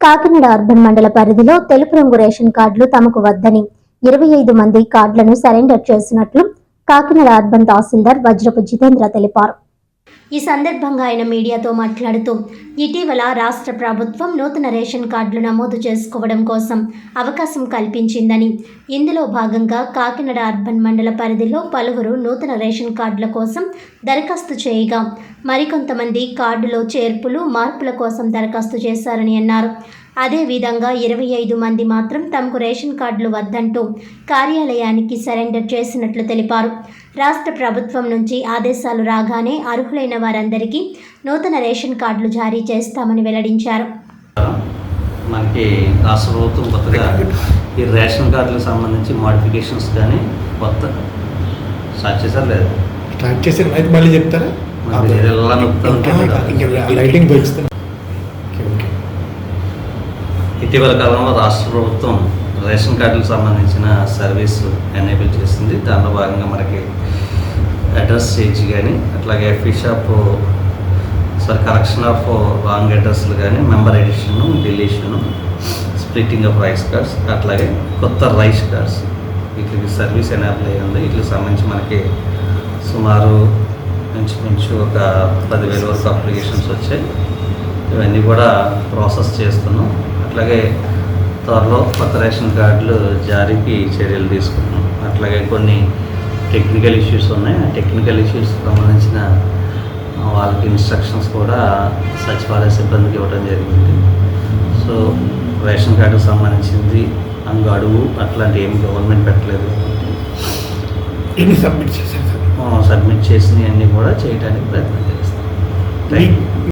Kakinada urban మండల పరిధిలో తెలుపు రంగు రేషన్ కార్డులు తమకు వద్దని ఇరవై ఐదు మంది కార్డులను సరెండర్ చేసినట్లు కాకినాడ అర్బన్ తహసీల్దార్ వజ్రపు జితేంద్ర తెలిపారు. ఈ సందర్భంగా ఆయన మీడియాతో మాట్లాడుతూ ఇటీవల రాష్ట్ర ప్రభుత్వం నూతన రేషన్ కార్డులు నమోదు చేసుకోవడం కోసం అవకాశం కల్పించిందని ఇందులో భాగంగా కాకినాడ అర్బన్ మండల పరిధిలో పలువురు నూతన రేషన్ కార్డుల కోసం దరఖాస్తు చేయగా మరికొంతమంది కార్డులో చేర్పులు మార్పుల కోసం దరఖాస్తు చేశారని అన్నారు. అదేవిధంగా ఇరవై ఐదు మంది మాత్రం తమకు రేషన్ కార్డులు వద్దంటూ కార్యాలయానికి సరెండర్ చేసినట్లు తెలిపారు. రాష్ట్ర ప్రభుత్వం నుంచి ఆదేశాలు రాగానే అర్హులైన వారందరికీ నూతన రేషన్ కార్డులు జారీ చేస్తామని వెల్లడించారు. మనకి రాష్ట్ర ప్రభుత్వం కొత్తగా ఈ రేషన్ కార్డులకు సంబంధించి మోడిఫికేషన్స్ కానీ కొత్త స్టార్ట్ చేశారు లేదు? స్టార్ట్ అయితే మళ్ళీ చెప్తారా? లైటింగ్ ఇటీవల కాలంలో రాష్ట్ర ప్రభుత్వం రేషన్ కార్డులకు సంబంధించిన సర్వీస్ ఎనేబుల్ చేసింది. దానిలో భాగంగా మనకి అడ్రస్ చేంజ్ కానీ అట్లాగే fish shop sorry correction of wrong అడ్రస్లు కానీ member addition deletion splitting of rice cards అట్లాగే కొత్త రైస్ కార్డ్స్. వీటికి సర్వీస్ ఎనేబుల్ అయ్యి ఉంది. వీటికి సంబంధించి మనకి సుమారు ఇంచుమించు ఒక పదివేల వరకు అప్లికేషన్స్ వచ్చాయి. ఇవన్నీ కూడా ప్రాసెస్ చేస్తున్నాం. అట్లాగే త్వరలో కొత్త రేషన్ కార్డులు జారీకి చర్యలు తీసుకున్నాం అట్లాగే కొన్ని టెక్నికల్ ఇష్యూస్ ఉన్నాయి. ఆ టెక్నికల్ ఇష్యూస్ సంబంధించిన వాళ్ళకి ఇన్స్ట్రక్షన్స్ కూడా సచివాలయ సిబ్బందికి ఇవ్వడం జరిగింది. సో రేషన్ కార్డుకు సంబంధించింది అంగ అడుగు అట్లాంటి ఏమి గవర్నమెంట్ పెట్టలేదు ఎన్ని సబ్మిట్ చేశారు సార్? సబ్మిట్ చేసినవి అన్నీ కూడా చేయడానికి ప్రయత్నం చేస్తాం. Thank you